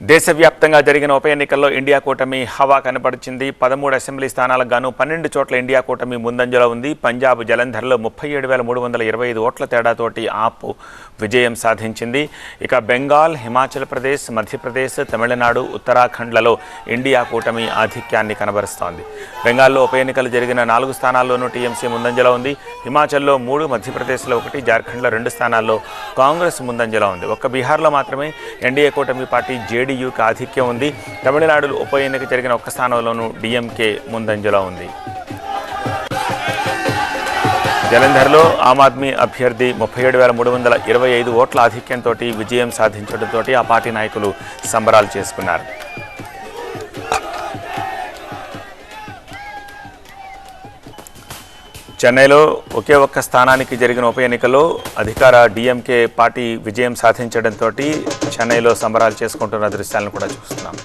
దేశవ్యాప్తంగా జరిగిన ఉప ఎన్నికల్లో ఇండియా కూటమి హవా కనపరిచింది పదమూడు అసెంబ్లీ స్థానాలకు గాను పన్నెండు చోట్ల ఇండియా కూటమి ముందంజలో ఉంది. పంజాబ్ జలంధర్లో ముప్పై ఏడు వేల మూడు వందల ఇరవై ఐదు ఓట్ల తేడాతోటి ఆప్ విజయం సాధించింది. ఇక బెంగాల్ హిమాచల్ ప్రదేశ్ మధ్యప్రదేశ్ తమిళనాడు ఉత్తరాఖండ్లలో ఇండియా కూటమి ఆధిక్యాన్ని కనబరుస్తోంది. బెంగాల్లో ఉప ఎన్నికలు జరిగిన నాలుగు స్థానాల్లోనూ టీఎంసీ ముందంజలో ఉంది. హిమాచల్లో మూడు మధ్యప్రదేశ్లో ఒకటి జార్ఖండ్లో రెండు స్థానాల్లో కాంగ్రెస్ ముందంజలో ఉంది. ఒక్క బీహార్లో మాత్రమే ఎన్డీఏ కూటమి పార్టీ జేడీయూకి ఆధిక్యం ఉంది. తమిళనాడులో ఉప ఎన్నిక జరిగిన ఒక్క స్థానంలోనూ డిఎంకే ముందంజలో ఉంది. జలంధర్లో ఆమ్ ఆద్మీ అభ్యర్థి ముప్పై ఏడు వేల మూడు వందల ఇరవై ఐదు ఓట్ల ఆధిక్యంతో విజయం సాధించడంతో ఆ పార్టీ నాయకులు సంబరాలు చేసుకున్నారు. చెన్నైలో ఒకే ఒక్క స్థానానికి జరిగిన ఉప ఎన్నికలో అధికార డిఎంకే పార్టీ విజయం సాధించడంతో చెన్నైలో సంబరాలు చేసుకుంటున్న దృశ్యాలను కూడా చూస్తున్నాం.